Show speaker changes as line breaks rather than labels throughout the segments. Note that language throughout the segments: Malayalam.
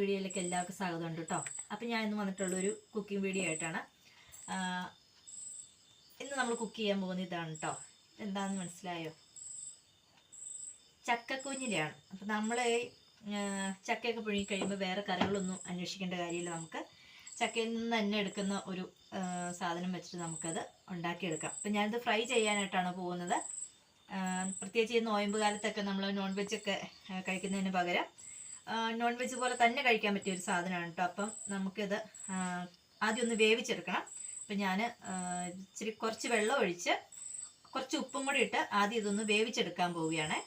വീഡിയോയിലേക്ക് എല്ലാവർക്കും സ്വാഗതം ഉണ്ട് കേട്ടോ. അപ്പം ഞാൻ ഇന്ന് വന്നിട്ടുള്ളൊരു കുക്കിംഗ് വീഡിയോ ആയിട്ടാണ്. ഇന്ന് നമ്മൾ കുക്ക് ചെയ്യാൻ പോകുന്ന ഇതാണ് കേട്ടോ എന്താണെന്ന് മനസ്സിലായോ? ചക്കക്കുഞ്ഞിലാണ് അപ്പം നമ്മൾ ചക്കയൊക്കെ പുഴുങ്ങി കഴിയുമ്പോൾ വേറെ കറികളൊന്നും അന്വേഷിക്കേണ്ട കാര്യമില്ല നമുക്ക്. ചക്കയിൽ നിന്ന് തന്നെ എടുക്കുന്ന ഒരു സാധനം വെച്ചിട്ട് നമുക്കത് ഉണ്ടാക്കിയെടുക്കാം. അപ്പം ഞാനിത് ഫ്രൈ ചെയ്യാനായിട്ടാണ് പോകുന്നത്. പ്രത്യേകിച്ച് ഈ നോയമ്പ് കാലത്തൊക്കെ നമ്മൾ നോൺ വെജ് ഒക്കെ കഴിക്കുന്നതിന് പകരം നോൺ വെജ് പോലെ തന്നെ കഴിക്കാൻ പറ്റിയ ഒരു സാധനമാണ് കേട്ടോ അപ്പം നമുക്കിത് ആദ്യം ഒന്ന് വേവിച്ചെടുക്കണം. അപ്പം ഞാൻ ഇച്ചിരി കുറച്ച് വെള്ളം ഒഴിച്ച് കുറച്ച് ഉപ്പും കൂടി ഇട്ട് ആദ്യം ഇതൊന്ന് വേവിച്ചെടുക്കാൻ പോവുകയാണ്.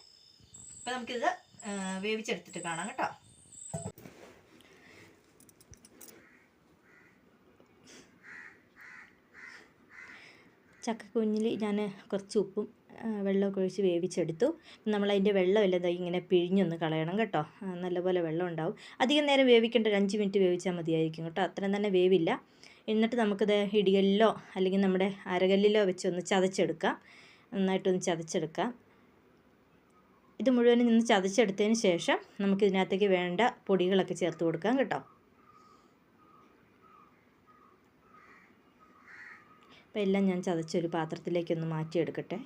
അപ്പം നമുക്കിത് വേവിച്ചെടുത്തിട്ട് കാണാം കേട്ടോ. ചക്കക്കുഞ്ഞിൽ ഞാൻ കുറച്ച് ഉപ്പും വെള്ളമൊക്കെ ഒഴിച്ച് വേവിച്ചെടുത്തു. നമ്മളതിന്റെ വെള്ളമില്ല ഇങ്ങനെ പിഴിഞ്ഞൊന്ന് കളയണം കേട്ടോ. നല്ലപോലെ വെള്ളം ഉണ്ടാവും. അധികം നേരം വേവിക്കേണ്ട ഒരു അഞ്ച് മിനിറ്റ് വേവിച്ചാൽ മതിയായിരിക്കും കേട്ടോ. അത്രയും തന്നെ വേവില്ല. എന്നിട്ട് നമുക്കിത് ഇടികല്ലിലോ അല്ലെങ്കിൽ നമ്മുടെ അരകല്ലിലോ വെച്ച് ഒന്ന് ചതച്ചെടുക്കാം. നന്നായിട്ടൊന്ന് ചതച്ചെടുക്കാം. ഇത് മുഴുവനും നിന്ന് ചതച്ചെടുത്തതിന് ശേഷം നമുക്കിതിനകത്തേക്ക് വേണ്ട പൊടികളൊക്കെ ചേർത്ത് കൊടുക്കാം കേട്ടോ. അപ്പോൾ എല്ലാം ഞാൻ ചതച്ചൊരു പാത്രത്തിലേക്കൊന്ന് മാറ്റിയെടുക്കട്ടെ.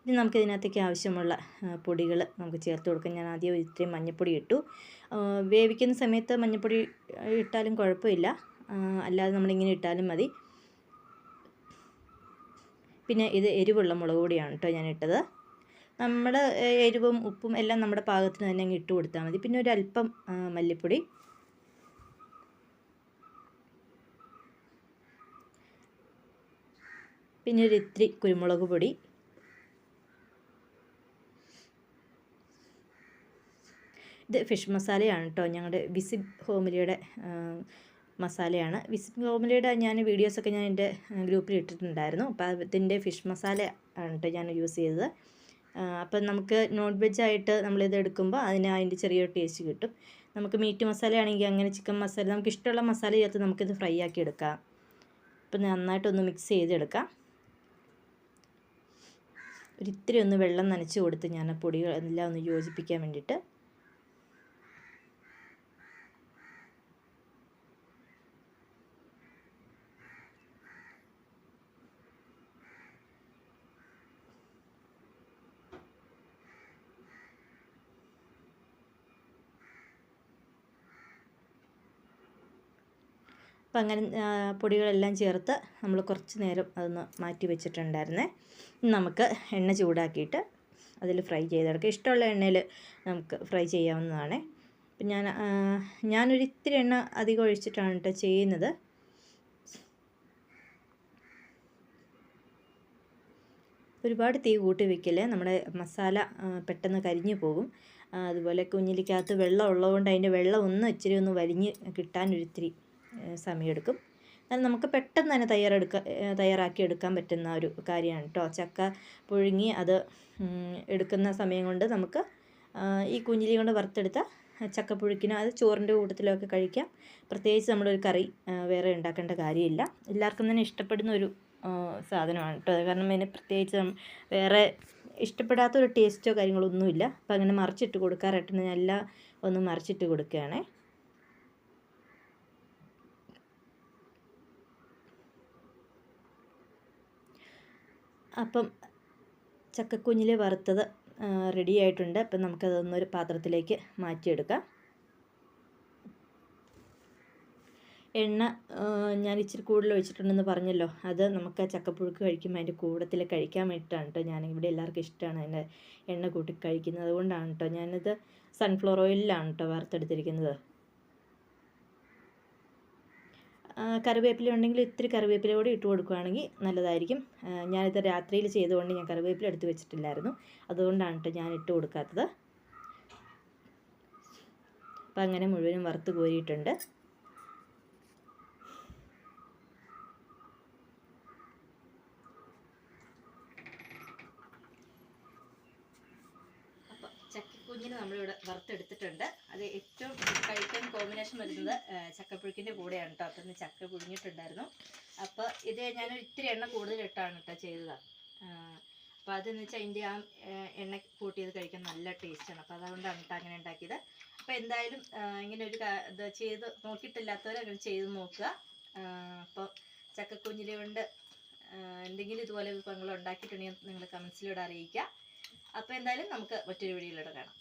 ഇനി നമുക്ക് ഇതിനകത്തേക്ക് ആവശ്യമുള്ള പൊടികൾ നമുക്ക് ചേർത്ത് കൊടുക്കാം. ഞാൻ ആദ്യം ഇത്രയും മഞ്ഞൾപ്പൊടി ഇട്ടു. വേവിക്കുന്ന സമയത്ത് മഞ്ഞൾപ്പൊടി ഇട്ടാലും കുഴപ്പമില്ല. അല്ലാതെ നമ്മളിങ്ങനെ ഇട്ടാലും മതി. പിന്നെ ഇത് എരിവുള്ള മുളക് പൊടിയാണ് കേട്ടോ ഞാൻ ഇട്ടത്. നമ്മുടെ എരിവും ഉപ്പും എല്ലാം നമ്മുടെ പാകത്തിന് തന്നെ അങ്ങ് ഇട്ട് കൊടുത്താൽ മതി. പിന്നെ ഒരു അല്പം മല്ലിപ്പൊടി. പിന്നെ ഒരു ഇത്തിരി കുരുമുളക് പൊടി. ഇത് ഫിഷ് മസാലയാണ് കേട്ടോ ഞങ്ങളുടെ വിസിബ് ഹോമിലിയുടെ മസാലയാണ് വിസിബ് ഹോമിലിയുടെ ഞാൻ വീഡിയോസൊക്കെ ഞാൻ എന്റെ ഗ്രൂപ്പിൽ ഇട്ടിട്ടുണ്ടായിരുന്നു. അപ്പോൾ അതിന്റെ ഫിഷ് മസാല ആണ് കേട്ടോ ഞാൻ യൂസ് ചെയ്തത്. അപ്പം നമുക്ക് നോൺ വെജ് ആയിട്ട് നമ്മളിത് എടുക്കുമ്പോൾ അതിന് അതിന്റെ ചെറിയൊരു ടേസ്റ്റ് കിട്ടും. നമുക്ക് മീറ്റ് മസാലയാണെങ്കിൽ അങ്ങനെ ചിക്കൻ മസാല നമുക്ക് ഇഷ്ടമുള്ള മസാല ചേർത്ത് നമുക്കിത് ഫ്രൈ ആക്കി എടുക്കാം. അപ്പം നന്നായിട്ടൊന്ന് മിക്സ് ചെയ്തെടുക്കാം. ഒരിത്തിരി ഒന്ന് വെള്ളം നനച്ച് കൊടുത്ത് ഞാൻ ആ പൊടികൾ എല്ലാം ഒന്ന് യോജിപ്പിക്കാൻ വേണ്ടിയിട്ട് അപ്പം അങ്ങനെ പൊടികളെല്ലാം ചേർത്ത് നമ്മൾ കുറച്ച് നേരം അതൊന്ന് മാറ്റി വെച്ചിട്ടുണ്ടായിരുന്നേ. നമുക്ക് എണ്ണ ചൂടാക്കിയിട്ട് അതിൽ ഫ്രൈ ചെയ്തെടുക്കാം ഇഷ്ടമുള്ള എണ്ണയിൽ നമുക്ക് ഫ്രൈ ചെയ്യാവുന്നതാണ്. അപ്പം ഞാൻ ഞാനൊരു ഇത്തിരി എണ്ണ അധികം ഒഴിച്ചിട്ടാണ് കേട്ടോ ചെയ്യുന്നത്. ഒരുപാട് തീ കൂട്ടി വെക്കില്ലേ? നമ്മുടെ മസാല പെട്ടെന്ന് കരിഞ്ഞു പോകും. അതുപോലെ കുഞ്ഞിലിക്കകത്ത് വെള്ളം ഉള്ളതുകൊണ്ട് അതിന്റെ വെള്ളം ഒന്ന് ഇച്ചിരി ഒന്ന് വലിഞ്ഞ് കിട്ടാനൊരിത്തിരി സമയമെടുക്കും. എന്നാൽ നമുക്ക് പെട്ടെന്ന് തന്നെ തയ്യാറെടുക്ക തയ്യാറാക്കി എടുക്കാൻ പറ്റുന്ന ഒരു കാര്യമാണ് കേട്ടോ ചക്ക പുഴുങ്ങി അത് എടുക്കുന്ന സമയം കൊണ്ട് നമുക്ക് ഈ കുഞ്ഞിലി കൊണ്ട് വറുത്തെടുത്ത ചക്കപ്പുഴുക്കിന് അത് ചോറിന്റെ കൂട്ടത്തിലൊക്കെ കഴിക്കാം. പ്രത്യേകിച്ച് നമ്മളൊരു കറി വേറെ ഉണ്ടാക്കേണ്ട കാര്യമില്ല. എല്ലാവർക്കും തന്നെ ഇഷ്ടപ്പെടുന്ന ഒരു സാധനമാണ് കേട്ടോ കാരണം അതിന് പ്രത്യേകിച്ച് വേറെ വേറെ ഇഷ്ടപ്പെടാത്തൊരു ടേസ്റ്റോ കാര്യങ്ങളോ ഒന്നുമില്ല. അപ്പം അങ്ങനെ മറിച്ചിട്ട് കൊടുക്കാറായിട്ട് ഞാൻ എല്ലാം ഒന്ന് മറിച്ചിട്ട് കൊടുക്കുകയാണേ. അപ്പം ചക്കക്കുഞ്ഞിൽ വറുത്തത് റെഡി ആയിട്ടുണ്ട്. അപ്പം നമുക്കതൊന്നൊരു പാത്രത്തിലേക്ക് മാറ്റിയെടുക്കാം. എണ്ണ ഞാൻ ഇച്ചിരി കൂടുതൽ ഒഴിച്ചിട്ടുണ്ടെന്ന് പറഞ്ഞല്ലോ. അത് നമുക്ക് ആ ചക്കപ്പുഴുക്ക് കഴിക്കുമ്പോൾ അതിന്റെ കൂടത്തിൽ കഴിക്കാൻ വേണ്ടിയിട്ടാണ് കേട്ടോ. ഞാൻ ഇവിടെ എല്ലാവർക്കും ഇഷ്ടമാണ് അതിന്റെ എണ്ണ കൂട്ടി കഴിക്കുന്നത്. അതുകൊണ്ടാണ് കേട്ടോ ഞാനിത് സൺഫ്ലവർ ഓയിലിലാണ് കേട്ടോ വറുത്തെടുത്തിരിക്കുന്നത് ആ, കറിവേപ്പില ഉണ്ടെങ്കിൽ ഇത്തിരി കറിവേപ്പില കൂടി ഇട്ട് കൊടുക്കുകയാണെങ്കിൽ നല്ലതായിരിക്കും. ഞാനിത് രാത്രിയിൽ ചെയ്തുകൊണ്ട് ഞാൻ കറിവേപ്പില എടുത്ത് വെച്ചിട്ടില്ലായിരുന്നു. അതുകൊണ്ടാണ് കേട്ടോ ഞാൻ ഇട്ട് കൊടുക്കാത്തത്. അപ്പം അങ്ങനെ മുഴുവനും വറുത്ത് കോരിയിട്ടുണ്ട് അപ്പോൾ ചക്കക്കുഞ്ഞിന് നമ്മളിവിടെ വറുത്തെടുത്തിട്ടുണ്ട്. അത് ഏറ്റവും കഴിക്കാൻ കോമ്പിനേഷൻ വരുന്നത് ചക്കപ്പുഴുക്കിന്റെ കൂടെയാണ് കേട്ടോ അപ്പം ഇന്ന് ചക്ക പുഴുങ്ങിയിട്ടുണ്ടായിരുന്നു. അപ്പോൾ ഇത് ഞാൻ ഇത്തിരി എണ്ണ കൂടുതലിട്ടാണ് കേട്ടോ ചെയ്തത്. അപ്പോൾ അതെന്ന് വെച്ചാൽ അതിന്റെ ആ എണ്ണ കൂട്ടിയത് കഴിക്കാൻ നല്ല ടേസ്റ്റാണ്. അപ്പോൾ അതുകൊണ്ടാണ് കേട്ടോ അങ്ങനെ ഉണ്ടാക്കിയത്. അപ്പോൾ എന്തായാലും ഇങ്ങനെ ഒരു ഇത് ചെയ്ത് നോക്കിയിട്ടില്ലാത്തവർ അങ്ങനെ ചെയ്ത് നോക്കുക. അപ്പോൾ ചക്കക്കുഞ്ഞിലെ കൊണ്ട് എന്തെങ്കിലും ഇതുപോലെ വിഭവങ്ങൾ ഉണ്ടാക്കിയിട്ടുണ്ടെങ്കിൽ നിങ്ങൾ കമൻസിലൂടെ അറിയിക്കുക. അപ്പോൾ എന്തായാലും നമുക്ക് മറ്റൊരു വീഡിയോയിലൂടെ കാണാം.